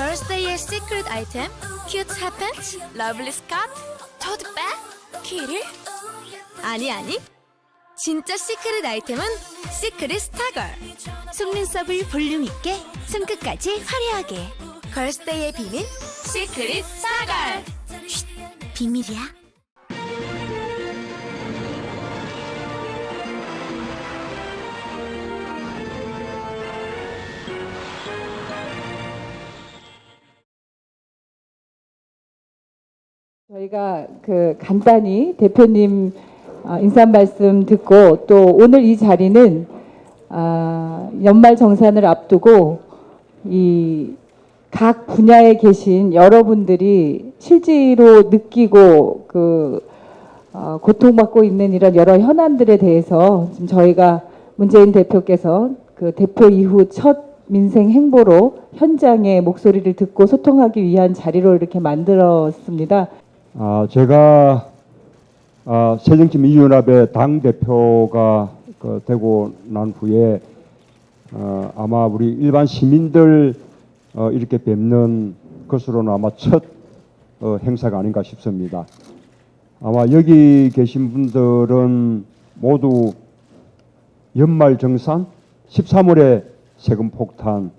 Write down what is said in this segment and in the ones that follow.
걸스데이의 시크릿 아이템 큐트 핫팬츠 러블리 스카트 토트백 키를 아니 아니. 진짜 시크릿 아이템은 시크릿 스타걸 속눈썹을 볼륨 있게 손끝까지 화려하게. 걸스데이의 비밀? 시크릿 스타걸 쉿, 비밀이야 저희가 그 간단히 대표님 어, 인사 말씀 듣고 또 오늘 이 자리는 아, 연말 정산을 앞두고 이 각 분야에 계신 여러분들이 실제로 느끼고 그 어, 고통받고 있는 이런 여러 현안들에 대해서 지금 저희가 문재인 대표께서 그 대표 이후 첫 민생 행보로 현장의 목소리를 듣고 소통하기 위한 자리로 이렇게 만들었습니다. 아, 제가 아, 새정치 민주연합의 당 대표가 그, 되고 난 후에 어, 아마 우리 일반 시민들 어, 이렇게 뵙는 것으로는 아마 첫 어, 행사가 아닌가 싶습니다. 아마 여기 계신 분들은 모두 연말 정산 13월에 세금 폭탄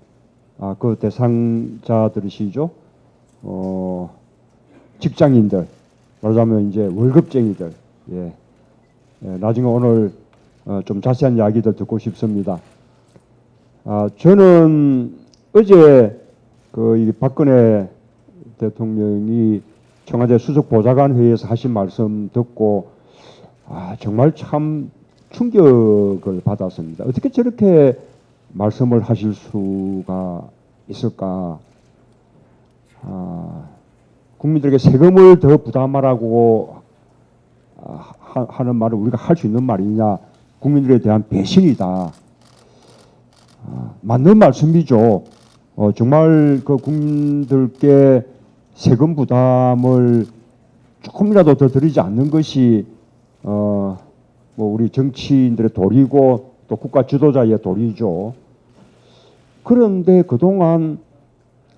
아, 그 대상자들이시죠. 어, 직장인들, 말하자면 이제 월급쟁이들, 예. 예, 나중에 오늘 어, 좀 자세한 이야기들 듣고 싶습니다. 아, 저는 어제 그이 박근혜 대통령이 청와대 수석 보좌관 회의에서 하신 말씀 듣고 아, 정말 참 충격을 받았습니다. 어떻게 저렇게 말씀을 하실 수가 있을까? 아, 국민들에게 세금을 더 부담하라고 아, 하- 하는 말을 우리가 할 수 있는 말이냐? 국민들에 대한 배신이다. 아, 맞는 말씀이죠. 어, 정말 그 국민들께 세금 부담을 조금이라도 더 드리지 않는 것이 어, 뭐 우리 정치인들의 도리고 또 국가 지도자의 도리죠. 그런데 그동안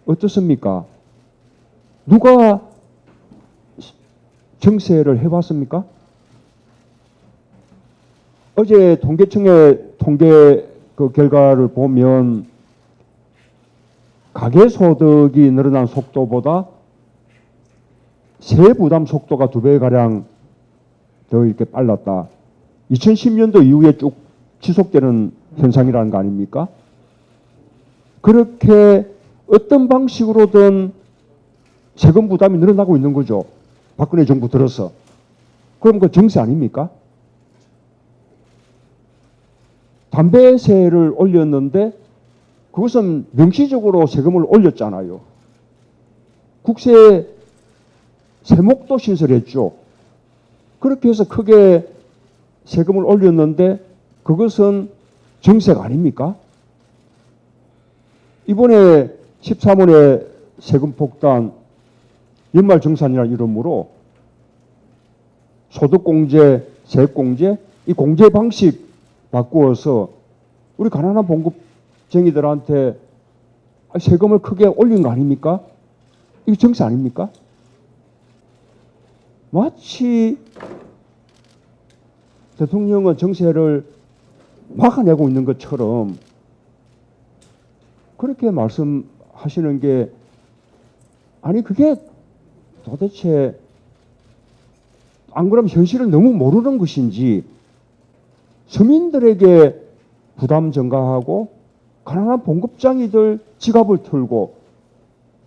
어떻습니까? 누가 정세를 해왔습니까? 어제 통계청의 통계 그 결과를 보면 가계 소득이 늘어난 속도보다 세 부담 속도가 두 배 가량 더 이렇게 빨랐다. 2010년도 이후에 쭉 지속되는 현상이라는 거 아닙니까? 그렇게 어떤 방식으로든 세금 부담이 늘어나고 있는 거죠. 박근혜 정부 들어서. 그럼 그 정세 아닙니까? 담배세를 올렸는데 그것은 명시적으로 세금을 올렸잖아요. 국세 세목도 신설했죠. 그렇게 해서 크게 세금을 올렸는데 그것은 정세가 아닙니까? 이번에 13월에 세금 폭탄 연말 정산이라는 이름으로 소득공제, 세액공제 이 공제 방식 바꾸어서 우리 가난한 봉급쟁이들한테 세금을 크게 올린 거 아닙니까? 이게 정세 아닙니까? 마치 대통령은 정세를 막아내고 있는 것처럼 그렇게 말씀하시는 게 아니 그게 도대체 안 그러면 현실을 너무 모르는 것인지 서민들에게 부담 증가하고 가난한 봉급장이들 지갑을 털고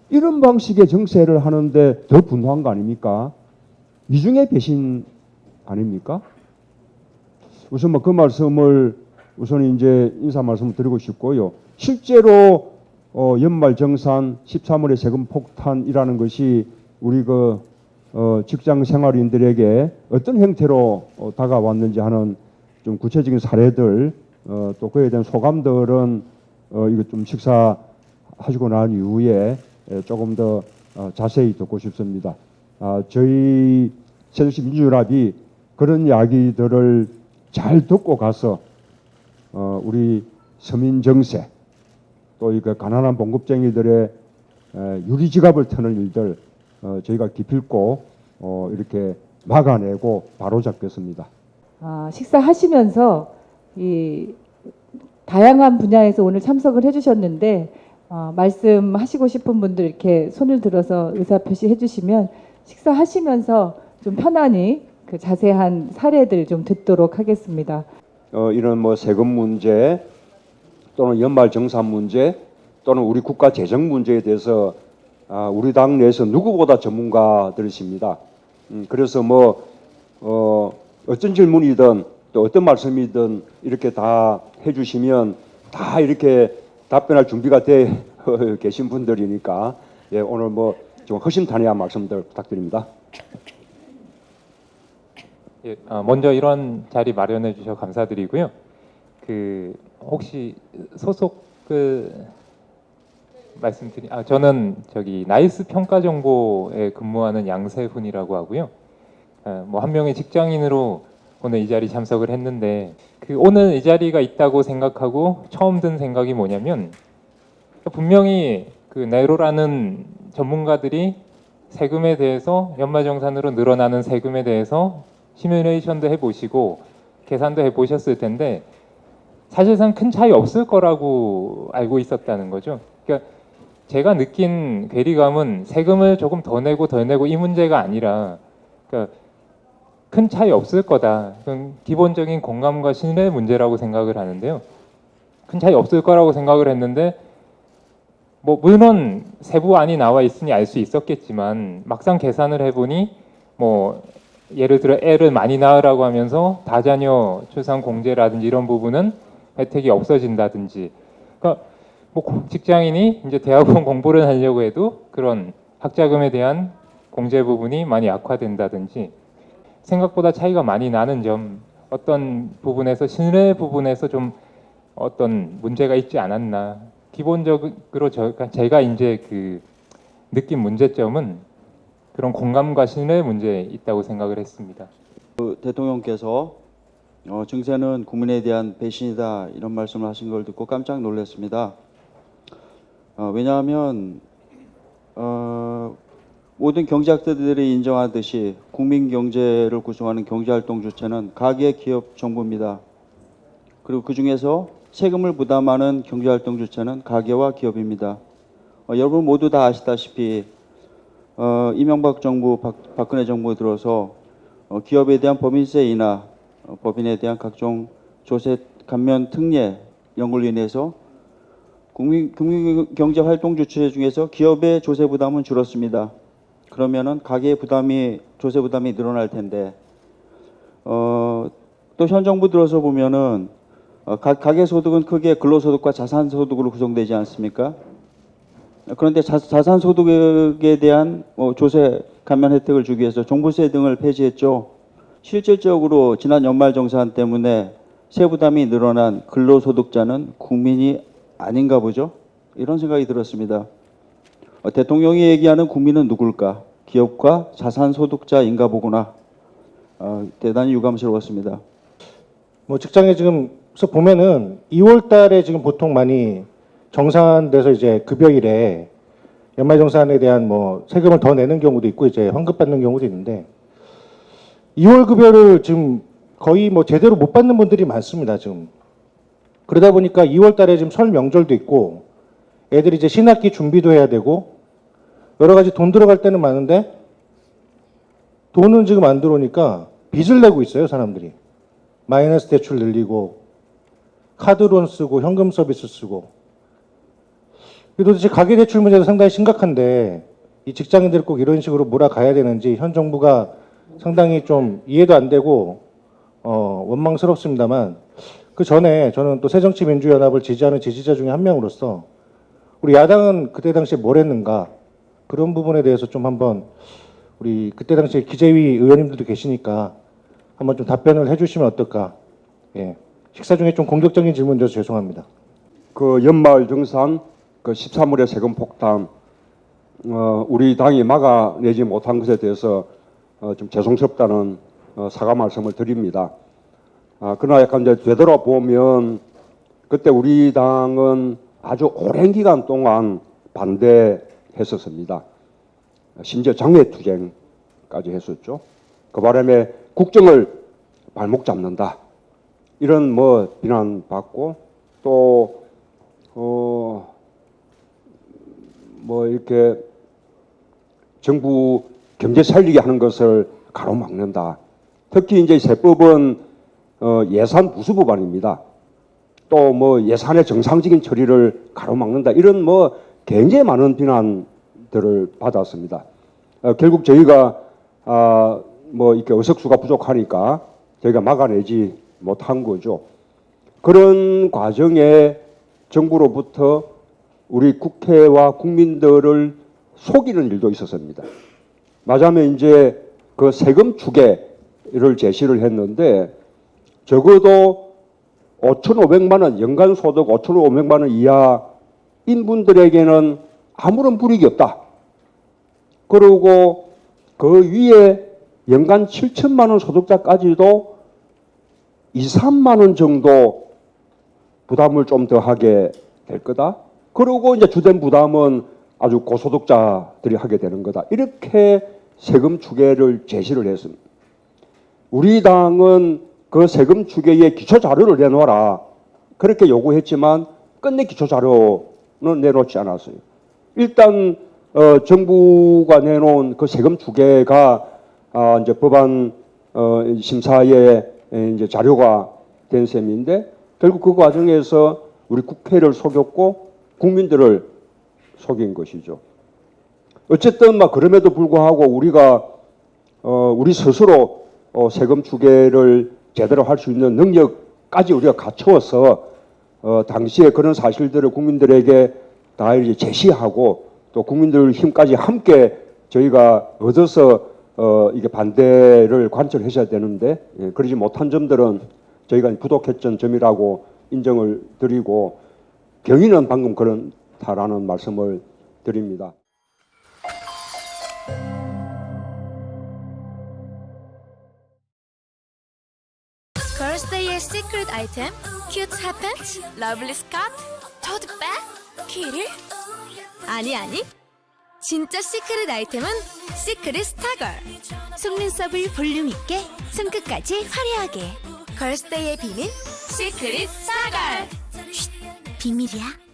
이런 방식의 정세를 하는데 더 분노한 거 아닙니까? 미중의 배신 아닙니까? 우선 뭐 그 말씀을 우선 이제 인사 말씀을 드리고 싶고요. 실제로 어, 연말 정산 13월의 세금 폭탄이라는 것이 우리 그 어, 직장 생활인들에게 어떤 형태로 어, 다가왔는지 하는 좀 구체적인 사례들 어, 또 그에 대한 소감들은 어, 이거 좀 식사하시고 난 이후에 에, 조금 더 어, 자세히 듣고 싶습니다. 아, 저희 새정치 민주연합이 그런 이야기들을 잘 듣고 가서 어, 우리 서민 정세 또 이거 가난한 봉급쟁이들의 에, 유리 지갑을 터는 일들 어, 저희가 기필코 어, 이렇게 막아내고 바로잡겠습니다. 아, 식사하시면서 이 다양한 분야에서 오늘 참석을 해주셨는데 어, 말씀하시고 싶은 분들 이렇게 손을 들어서 의사 표시해 주시면 식사하시면서 좀 편안히 그 자세한 사례들 좀 듣도록 하겠습니다. 어, 이런 뭐 세금 문제 또는 연말 정산 문제 또는 우리 국가 재정 문제에 대해서 아, 우리 당 내에서 누구보다 전문가들이십니다. 음, 그래서 뭐 어, 어떤 질문이든 또 어떤 말씀이든 이렇게 다 해주시면 다 이렇게 답변할 준비가 돼 계신 분들이니까 예, 오늘 뭐 좀 허심탄회한 말씀들 부탁드립니다. 예, 아, 먼저 이런 자리 마련해 주셔서 감사드리고요. 그 혹시 소속 그 말씀드리 아 저는 저기 나이스 평가 정보에 근무하는 양세훈이라고 하고요. 아, 뭐한 명의 직장인으로 오늘 이 자리 참석을 했는데 그 오늘 이 자리가 있다고 생각하고 처음 든 생각이 뭐냐면 분명히 그 네로라는 전문가들이 세금에 대해서 연말정산으로 늘어나는 세금에 대해서 시뮬레이션도 해보시고 계산도 해보셨을 텐데 사실상 큰 차이 없을 거라고 알고 있었다는 거죠. 그러니까 제가 느낀 괴리감은 세금을 조금 더 내고 더 내고 이 문제가 아니라 그러니까 큰 차이 없을 거다. 기본적인 공감과 신뢰 문제라고 생각을 하는데요. 큰 차이 없을 거라고 생각을 했는데 뭐 물론 세부안이 나와 있으니 알 수 있었겠지만 막상 계산을 해보니 뭐 예를 들어 애를 많이 낳으라고 하면서 다자녀 출산 공제라든지 이런 부분은 혜택이 없어진다든지 그러니까 뭐 고- 직장인이 이제 대학원 공부를 하려고 해도 그런 학자금에 대한 공제 부분이 많이 악화된다든지 생각보다 차이가 많이 나는 점 어떤 부분에서 신뢰 부분에서 좀 어떤 문제가 있지 않았나 기본적으로 저가 제가 이제 그 느낀 문제점은 그런 공감과 신뢰 문제에 있다고 생각을 했습니다. 그 대통령께서 어, 증세는 국민에 대한 배신이다 이런 말씀을 하신 걸 듣고 깜짝 놀랐습니다. 어, 왜냐하면 어, 모든 경제학자들이 인정하듯이 국민 경제를 구성하는 경제활동 주체는 가계, 기업, 정부입니다. 그리고 그 중에서 세금을 부담하는 경제활동 주체는 가계와 기업입니다. 어, 여러분 모두 다 아시다시피 어, 이명박 정부, 박, 박근혜 정부 들어서 어, 기업에 대한 법인세 인하, 어, 법인에 대한 각종 조세 감면 특례 걸로 인해서 국민, 경제 활동 주체 중에서 기업의 조세 부담은 줄었습니다. 그러면은 가계 부담이 조세 부담이 늘어날 텐데 어, 또 현 정부 들어서 보면은 어, 가, 가계 소득은 크게 근로소득과 자산 소득으로 구성되지 않습니까? 그런데 자, 자산 소득에 대한 뭐 조세 감면 혜택을 주기 위해서 종부세 등을 폐지했죠. 실질적으로 지난 연말 정산 때문에 세 부담이 늘어난 근로소득자는 국민이 아닌가 보죠. 이런 생각이 들었습니다. 어, 대통령이 얘기하는 국민은 누굴까? 기업과 자산 소득자인가 보구나. 어, 대단히 유감스러웠습니다. 뭐 직장에 지금서 보면은 2월 달에 지금 보통 많이 정산돼서 이제 급여일에 연말 정산에 대한 뭐 세금을 더 내는 경우도 있고 이제 환급 받는 경우도 있는데 2월 급여를 지금 거의 뭐 제대로 못 받는 분들이 많습니다, 지금. 그러다 보니까 2월 달에 지금 설 명절도 있고 애들이 이제 신학기 준비도 해야 되고 여러 가지 돈 들어갈 때는 많은데 돈은 지금 안 들어오니까 빚을 내고 있어요, 사람들이. 마이너스 대출 늘리고 카드론 쓰고 현금 서비스 쓰고 이 도대체 가계대출 문제도 상당히 심각한데 이 직장인들 꼭 이런 식으로 몰아가야 되는지 현 정부가 상당히 좀 이해도 안 되고 어, 원망스럽습니다만 그 전에 저는 또 새정치민주연합을 지지하는 지지자 중에 한 명으로서 우리 야당은 그때 당시에 뭘 했는가 그런 부분에 대해서 좀 한번 우리 그때 당시에 기재위 의원님들도 계시니까 한번 좀 답변을 해주시면 어떨까. 예. 식사 중에 좀 공격적인 질문 줘서 죄송합니다. 그 연말 정산 그 13월의 세금 폭탄 어, 우리 당이 막아내지 못한 것에 대해서 어, 좀 죄송스럽다는 어, 사과 말씀을 드립니다. 아, 그러나 약간 이제 되돌아보면 그때 우리 당은 아주 오랜 기간 동안 반대 했었습니다. 심지어 장외투쟁까지 했었죠. 그 바람에 국정을 발목 잡는다. 이런 뭐 비난받고 또, 어, 뭐 이렇게 정부 경제 살리게 하는 것을 가로막는다. 특히 이제 세법은 어, 예산 부수 법안입니다. 또 뭐 예산의 정상적인 처리를 가로막는다. 이런 뭐 굉장히 많은 비난들을 받았습니다. 어, 결국 저희가 아, 뭐 이렇게 의석수가 부족하니까 저희가 막아내지 못한 거죠. 그런 과정에 정부로부터 우리 국회와 국민들을 속이는 일도 있었습니다. 맞으면 이제 그 세금 추계를 제시를 했는데 적어도 5,500만 원 연간 소득 5,500만 원 이하 인 분들에게는 아무런 불이익이 없다. 그리고 그 위에 연간 7천만 원 소득자까지도 2, 3만 원 정도 부담을 좀 더 하게 될 거다. 그리고 이제 주된 부담은 아주 고소득자들이 하게 되는 거다. 이렇게 세금 추계를 제시를 했습니다. 우리 당은 그 세금 추계에 기초 자료를 내놓아라. 그렇게 요구했지만 끝내 기초 자료는 내놓지 않았어요. 일단 어, 정부가 내놓은 그 세금 추계가 아, 이제 법안 어, 심사에 이제 자료가 된 셈인데 결국 그 과정에서 우리 국회를 속였고 국민들을 속인 것이죠. 어쨌든 막 그럼에도 불구하고 우리가 어, 우리 스스로 어, 세금 추계를 제대로 할 수 있는 능력까지 우리가 갖추어서 어, 당시에 그런 사실들을 국민들에게 다 이제 제시하고 또 국민들 힘까지 함께 저희가 얻어서 어, 이게 반대를 관철하셔야 되는데 예, 그러지 못한 점들은 저희가 부족했던 점이라고 인정을 드리고 경위는 방금 그렇다라는 말씀을 드립니다. 걸스데이의 시크릿 아이템 큐트 핫팬츠 러블리 스카트 토트백 키를 아니 아니. 진짜 시크릿 아이템은 시크릿 스타걸 속눈썹을 볼륨 있게 손끝까지 화려하게. 걸스데이의 비밀? 시크릿 스타걸 비밀이야